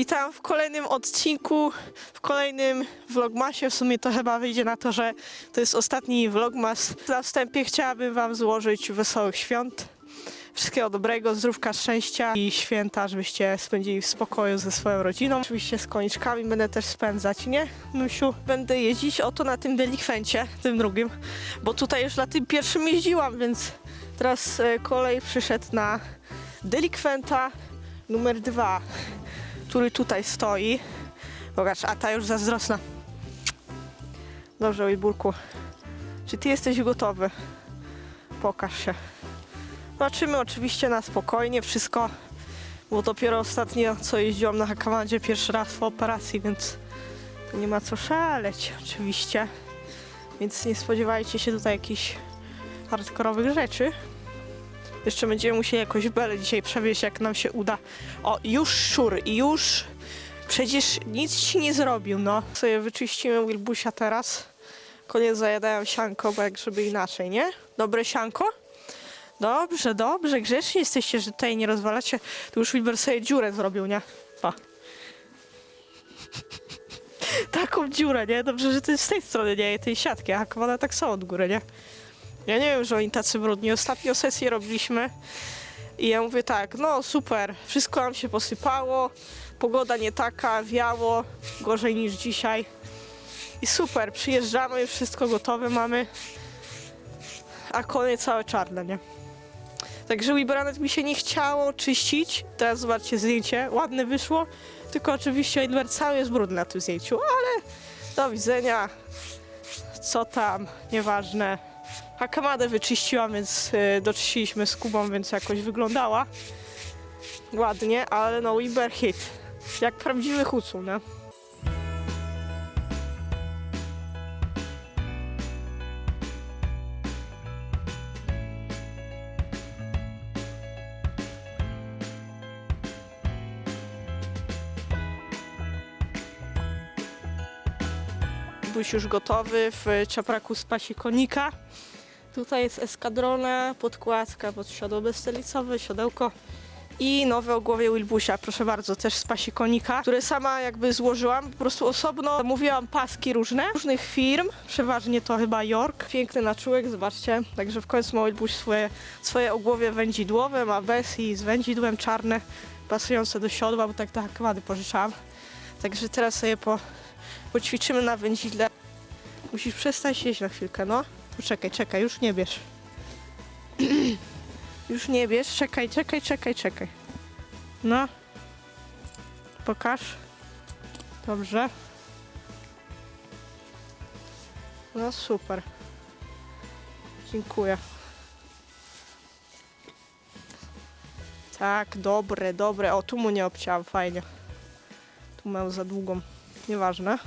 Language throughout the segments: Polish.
Witam w kolejnym odcinku, w kolejnym vlogmasie. W sumie to chyba wyjdzie na to, że to jest ostatni vlogmas. Na wstępie chciałabym Wam złożyć wesołych świąt. Wszystkiego dobrego, zdrówka, szczęścia i święta, żebyście spędzili w spokoju ze swoją rodziną. Oczywiście z koniczkami będę też spędzać, nie? Nusiu, będę jeździć oto na tym delikwencie, tym drugim, bo tutaj już na tym pierwszym jeździłam, więc teraz e, kolej przyszedł na delikwenta numer dwa który tutaj stoi. Zobacz, a ta już zazdrosna. Dobrze, Ojburku. Czy ty jesteś gotowy? Pokaż się. Zobaczymy oczywiście na spokojnie wszystko, bo dopiero ostatnio co jeździłam na Hakamandzie pierwszy raz w operacji, więc nie ma co szaleć oczywiście. Więc nie spodziewajcie się tutaj jakichś hardkorowych rzeczy. Jeszcze będziemy musieli jakoś belę dzisiaj przewieźć, jak nam się uda. O, już szur, już. Przecież nic ci nie zrobił, no. Sobie wyczyścimy Wilbusia teraz. Koniec zajadają sianko, bo jak żeby inaczej, nie? Dobre sianko? Dobrze, dobrze, grzeczni jesteście, że tutaj nie rozwalacie. Tu już Wilber sobie dziurę zrobił, nie? Pa. Taką dziurę, nie? Dobrze, że to jest z tej strony, nie? Tej siatki, a tak są od góry, nie? Ja nie wiem, że oni tacy brudni. Ostatnią sesję robiliśmy i ja mówię tak, no super, wszystko nam się posypało, pogoda nie taka, wiało, gorzej niż dzisiaj. I super, przyjeżdżamy, wszystko gotowe mamy, a konie całe czarne, nie? Także Wibranet mi się nie chciało czyścić. Teraz zobaczcie zdjęcie, ładne wyszło, tylko oczywiście Edward cały jest brudny na tym zdjęciu, ale do widzenia. Co tam, nieważne. Hakamadę wyczyściłam, więc y, doczyściliśmy z Kubą, więc jakoś wyglądała ładnie, ale no Weber hit. Jak prawdziwy hucu, nie? Byłeś już gotowy w czapraku z pasi konika. Tutaj jest eskadrona, podkładka pod siodło bezstelicowe, siodełko i nowe ogłowie Wilbusia, proszę bardzo, też z pasi konika, które sama jakby złożyłam, po prostu osobno zamówiłam paski różne, różnych firm, przeważnie to chyba York. Piękny naczółek, zobaczcie, także w końcu ma Wilbuś swoje, swoje ogłowie wędzidłowe, ma bez i z wędzidłem czarne, pasujące do siodła, bo tak te hakwady pożyczałam. Także teraz sobie po, poćwiczymy na wędzidle. Musisz przestać jeść na chwilkę, no. Poczekaj, czekaj, już nie bierz. już nie bierz, czekaj, czekaj, czekaj, czekaj. No. Pokaż. Dobrze. No super. Dziękuję. Tak, dobre, dobre. O, tu mu nie obciąłem, fajnie. Tu mam za długą. Nieważne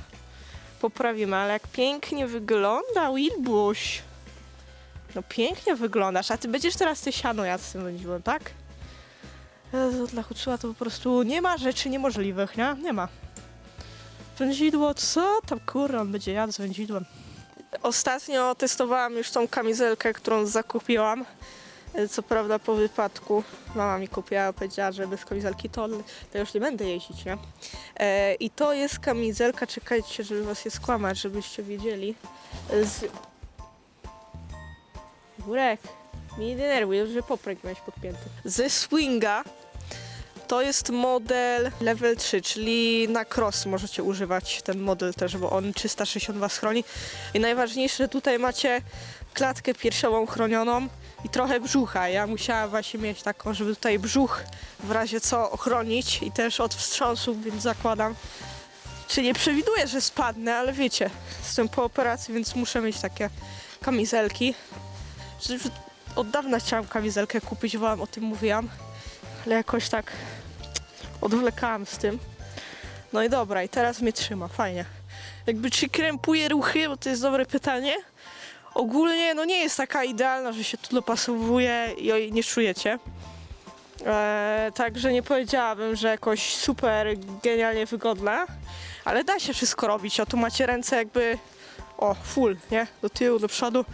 poprawimy, ale jak pięknie wygląda Wilbuś. No pięknie wyglądasz, a ty będziesz teraz ty siano jadł z tym wędziłem, tak? Jezu, dla Hucuła to po prostu nie ma rzeczy niemożliwych, nie? Nie ma. Wędzidło, co tam kurwa, on będzie jadł z wędzidłem. Ostatnio testowałam już tą kamizelkę, którą zakupiłam. E, Co prawda po wypadku mama mi kupiła, powiedziała, że bez kamizelki to, to już nie będę jeździć, nie? E, I to jest kamizelka, czekajcie, żeby was nie skłamać, żebyście wiedzieli. e, Z... Mi nie denerwuj, że popręg miałeś podpięty. Ze Swinga to jest model level 3, czyli na cross możecie używać ten model też, bo on 360 was chroni. I najważniejsze, że tutaj macie klatkę piersiową chronioną i trochę brzucha. Ja musiałam właśnie mieć taką, żeby tutaj brzuch w razie co ochronić i też od wstrząsów, więc zakładam. Czy nie przewiduję, że spadnę, ale wiecie, jestem po operacji, więc muszę mieć takie kamizelki. Od dawna chciałam kamizelkę kupić, wam o tym mówiłam, ale jakoś tak odwlekałam z tym. No i dobra, i teraz mnie trzyma, fajnie. Jakby czy krępuje ruchy, bo to jest dobre pytanie. Ogólnie no nie jest taka idealna, że się tu dopasowuje i jej nie czujecie. Eee, także nie powiedziałabym, że jakoś super genialnie wygodna, ale da się wszystko robić. O, tu macie ręce jakby, o, full, nie? Do tyłu, do przodu,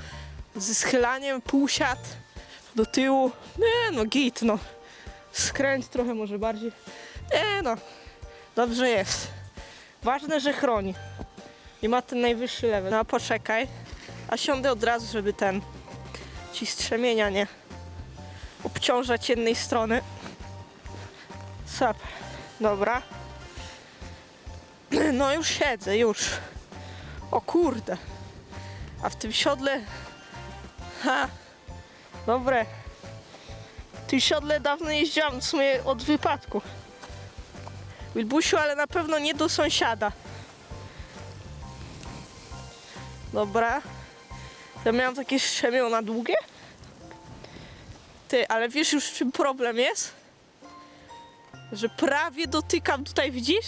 ze schylaniem, półsiad, do tyłu. Nie, no git, no. Skręć trochę może bardziej. Nie, no. Dobrze jest. Ważne, że chroni. I ma ten najwyższy level. No poczekaj. A siądę od razu, żeby ten ci strzemienia nie obciążać jednej strony. Sap. Dobra. No już siedzę, już. O kurde. A w tym siodle... Ha. Dobre. W tym siodle dawno jeździłam, w sumie od wypadku. Wilbusiu, ale na pewno nie do sąsiada. Dobra. Ja miałam takie strzemiona długie. Ty, ale wiesz już w czym problem jest? Że prawie dotykam tutaj, widzisz?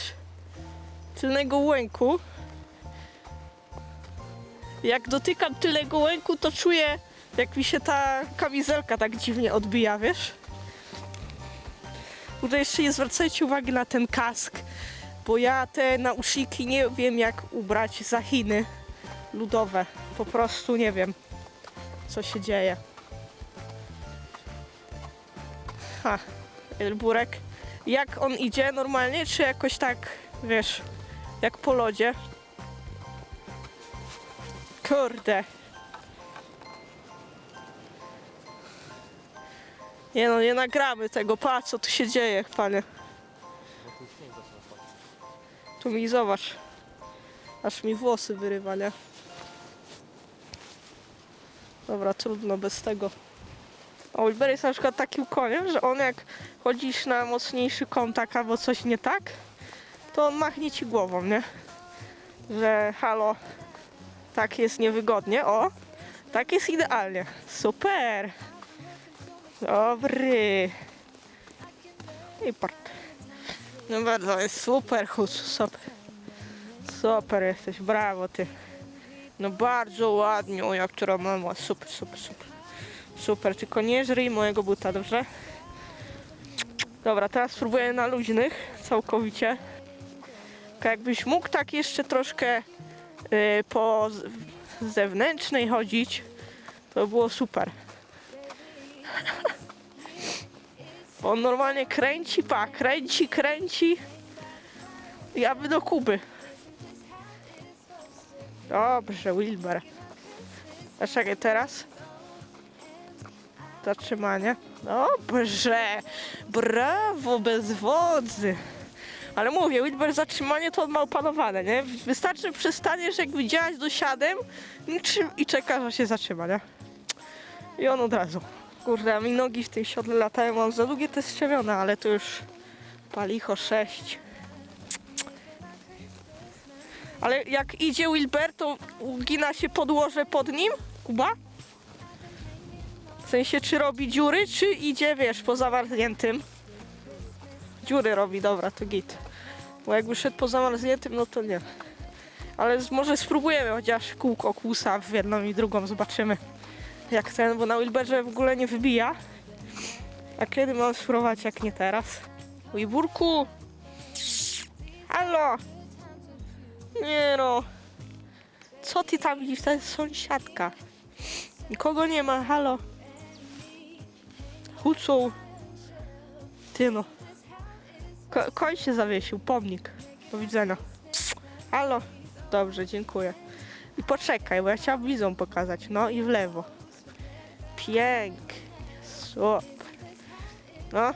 Tylnego łęku. Jak dotykam tylnego łęku, to czuję, jak mi się ta kamizelka tak dziwnie odbija, wiesz? Tutaj jeszcze nie zwracajcie uwagi na ten kask, bo ja te nauszniki nie wiem jak ubrać za Chiny ludowe. Po prostu nie wiem, co się dzieje. Ha, Elburek. Jak on idzie normalnie, czy jakoś tak, wiesz, jak po lodzie? Kurde. Nie no, nie nagramy tego. Patrz, co tu się dzieje, panie. Tu mi zobacz. Aż mi włosy wyrywa, nie? Dobra, trudno bez tego. O, Wilber jest na przykład takim koniem, że on jak chodzisz na mocniejszy kontakt albo coś nie tak, to on machnie ci głową, nie? Że halo, tak jest niewygodnie. O, tak jest idealnie. Super. Dobry. I part. No bardzo, jest super, super. Super jesteś, brawo ty. No bardzo ładnie, o jak która mama, super, super, super. Super, tylko nie żryj mojego buta, dobrze? Dobra, teraz spróbuję na luźnych, całkowicie. Tylko Jakbyś mógł tak jeszcze troszkę y, po zewnętrznej chodzić, to by było super. On normalnie kręci, pa, kręci, kręci. I aby do Kuby. Dobrze, Wilber. A czekaj, teraz? Zatrzymanie. Dobrze. Brawo, bez wodzy. Ale mówię, Wilber zatrzymanie to on ma opanowane, nie? Wystarczy przestaniesz jakby działać dosiadem i czekasz, aż się zatrzyma, nie? I on od razu. Kurde, a mi nogi w tej siodle latają, mam za długie te strzemione, ale to już palicho 6. Ale jak idzie Wilber, to ugina się podłoże pod nim, Kuba? W sensie, czy robi dziury, czy idzie, wiesz, po zamarzniętym? Dziury robi, dobra, to git. Bo jakby szedł po zamarzniętym, no to nie. Ale może spróbujemy chociaż kółko kłusa w jedną i drugą, zobaczymy. Jak ten, bo na Wilberze w ogóle nie wybija. A kiedy mam spróbować, jak nie teraz? Ujburku! Halo! Nie no. Co ty tam widzisz? To jest sąsiadka. Nikogo nie ma, halo. Hucą. Ty no. Ko- koń się zawiesił, pomnik. Do widzenia. Halo. Dobrze, dziękuję. I poczekaj, bo ja chciałam widzą pokazać. No i w lewo. Pięknie. Super. No.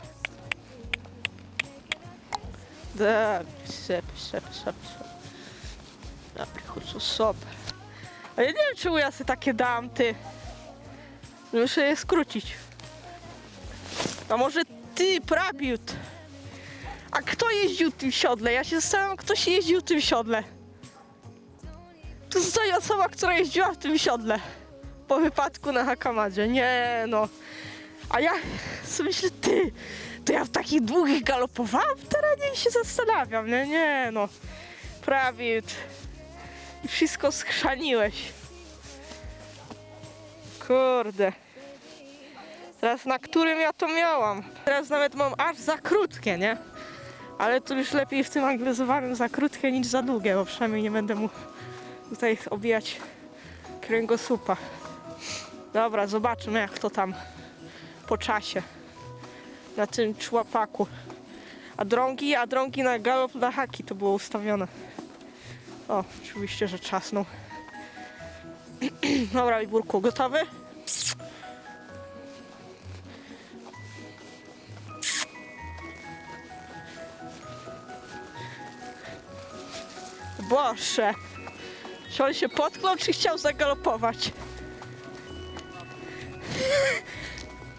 Dobrze, super, super, super. super. Dobry, chucu, super. A ja nie wiem, czemu ja sobie takie dam, ty. Muszę je skrócić. A może ty, prabiut? A kto jeździł tym siodle? Ja się zastanawiam, się jeździł tym siodle. To stoi osoba, która jeździła w tym siodle. Po wypadku na Hakamadzie. Nie no. A ja sobie myślę, ty, to ja w takich długich galopowałam w terenie i się zastanawiam. Nie, nie no. Prawiut. I wszystko schrzaniłeś. Kurde. Teraz na którym ja to miałam? Teraz nawet mam aż za krótkie, nie? Ale to już lepiej w tym anglizowanym za krótkie niż za długie, bo przynajmniej nie będę mu tutaj obijać kręgosłupa. Dobra, zobaczymy jak to tam po czasie na tym człapaku. A drągi, a drągi na galop na haki to było ustawione. O, oczywiście, że czasną. Dobra, i burku, gotowy? Boże! Czy on się potknął, czy chciał zagalopować?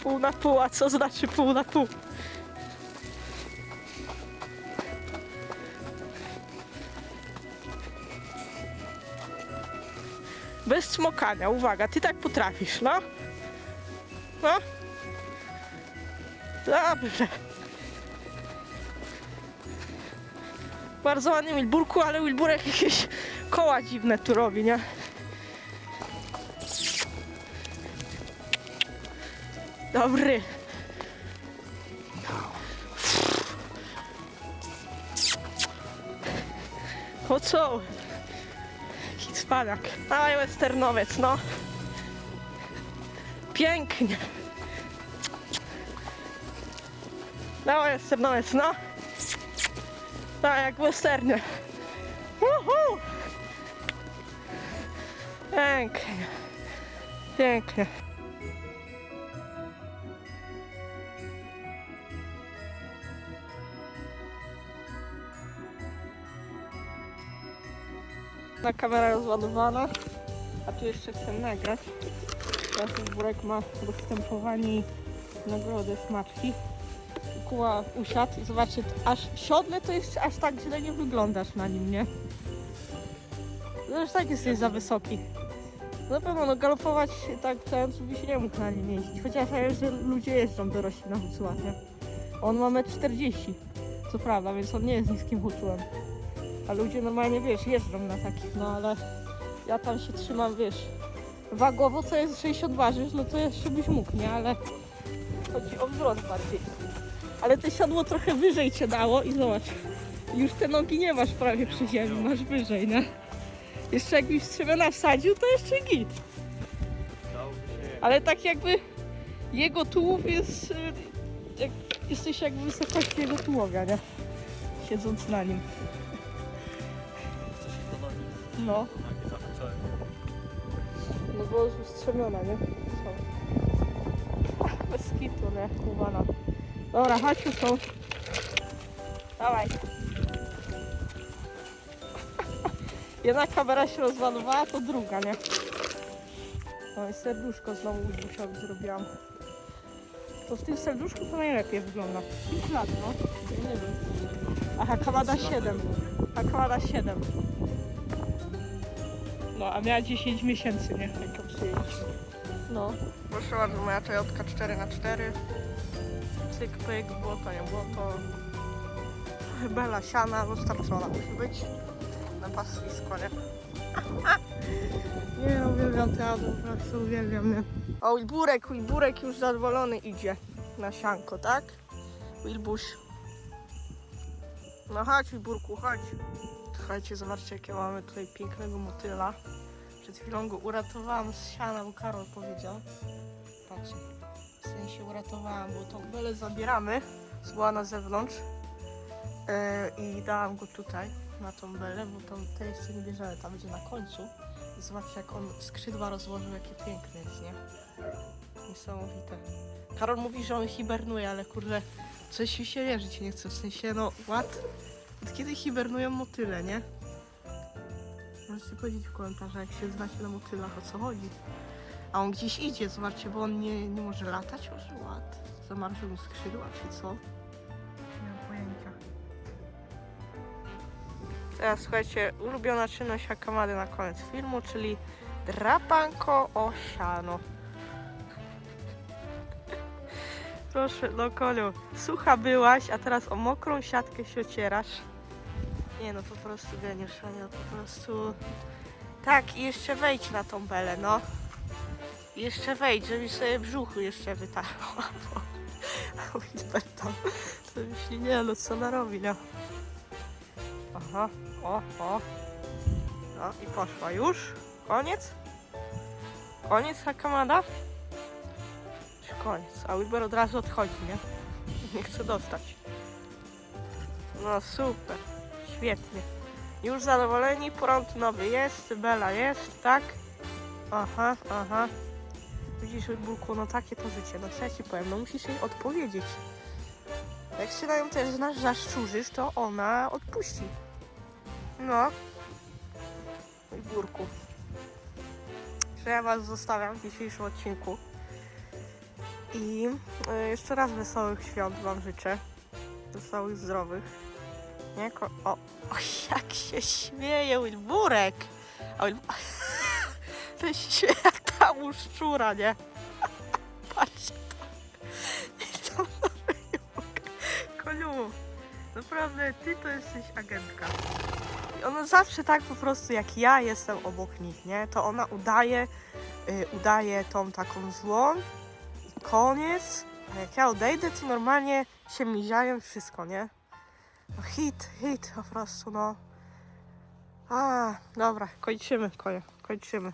Pół na pół, a co znaczy pół na pół? Bez smokania, uwaga, ty tak potrafisz, no? No? Dobrze. Bardzo ładnie Wilburku, ale Wilburek jakieś koła dziwne tu robi, nie? Dobry. O co? Cwaniak. Dawaj westernowiec, no. Pięknie. Dawaj westernowiec, no. Tak, jak westernie. Uhu. Pięknie. Pięknie. Na kamera rozładowana, a tu jeszcze chcę nagrać. Teraz Burek ma dostępowanie nagrodę smaczki. Kuła usiadł i zobaczcie, aż siodle to jest aż tak źle nie wyglądasz na nim, nie? No już tak jesteś za wysoki. Na pewno no galopować tak ten by się nie mógł na nim jeździć. Chociaż ja wiem, że ludzie jeżdżą dorośli na hucułach, nie? On ma 1,40 m, co prawda, więc on nie jest niskim hucułem. A ludzie normalnie, wiesz, jeżdżą na takich, no ale ja tam się trzymam, wiesz, wagowo, co jest 60 ważysz, no to jeszcze byś mógł, nie? Ale chodzi o wzrost bardziej. Ale to siodło trochę wyżej cię dało i zobacz, już te nogi nie masz prawie przy ziemi, masz wyżej, nie? Jeszcze jakbyś strzemiona wsadził, to jeszcze git. Ale tak jakby jego tułów jest, jak, jesteś jakby w wysokości jego tułowia, nie? Siedząc na nim. No. No bo już ustrzemiona, nie? Są. Ach, Bez kitu, nie? Kubana. Dobra, chodź tu są. Dawaj. Jedna kamera się rozładowała, to druga, nie? No i serduszko znowu Łudziusiowi zrobiłam. To w tym serduszku to najlepiej wygląda. 5 lat, no. Ja nie wiem. Aha, Kamada 7. A Kamada 7. No, a miała 10 miesięcy, nie? Jak ją przyjęliśmy. No. Proszę bardzo, moja Toyotka 4x4. Cyk, pyk, błoto, nie błoto. Bela siana, dostarczona musi być. Na pastwisko, nie? Nie, uwielbiam teatr, po prostu uwielbiam, nie? O, Wilburek, Wilburek już zadowolony idzie na sianko, tak? Wilbuś. No chodź, Wilburku, chodź. Słuchajcie, zobaczcie, jakie mamy tutaj pięknego motyla. Przed chwilą go uratowałam z siana, bo Karol powiedział. Patrzcie, w sensie uratowałam, bo tą belę zabieramy, z była na zewnątrz. E, I dałam go tutaj, na tą belę, bo tam te jeszcze nie bierzemy, tam będzie na końcu. Zobaczcie, jak on skrzydła rozłożył, jakie piękne jest, nie? Niesamowite. Karol mówi, że on hibernuje, ale kurde, coś mi się wierzyć nie chce, w sensie, no, what? Od kiedy hibernują motyle, nie? Możecie powiedzieć w komentarzach, jak się znacie na motylach, o co chodzi. A on gdzieś idzie, zobaczcie, bo on nie, nie może latać, może ład. Zamarzły mu skrzydła, czy co? Nie mam pojęcia. Teraz słuchajcie, ulubiona czynność Hakamady na koniec filmu, czyli drapanko o siano. Proszę, no Koniu, sucha byłaś, a teraz o mokrą siatkę się ocierasz. Nie no, po prostu geniusz, no po prostu... Tak, i jeszcze wejdź na tą belę, no. I Jeszcze wejdź, żebyś sobie brzuchu jeszcze wytarła, bo... Wilber tam sobie myśli, nie no, co ona robi, no. Aha, o, o. No i poszła już. Koniec? Koniec Hakamada? Już koniec. A Wilber od razu odchodzi, nie? Nie chce dostać. No super, świetnie. Już zadowoleni, prąd nowy jest, Bela jest, tak? Aha, aha. Widzisz, Bulku, no takie to życie, no co ja ci powiem, no musisz jej odpowiedzieć. Jak się na nią też znasz, zaszczurzysz, to ona odpuści. No. I Burku. Że ja was zostawiam w dzisiejszym odcinku. I y, jeszcze raz wesołych świąt wam życzę. Wesołych, zdrowych. Nie? Ko- o, o, jak się śmieje Wilburek! O, Wil- to się jak ta u szczura, nie? Patrzcie to. Koniu, naprawdę ty to jesteś agentka. I ona zawsze tak po prostu jak ja jestem obok nich, nie? To ona udaje, y, udaje tą taką złą i koniec. A jak ja odejdę, to normalnie się miziają wszystko, nie? Hit, hit po prostu, no. A, dobra, kończymy, konie, kończymy.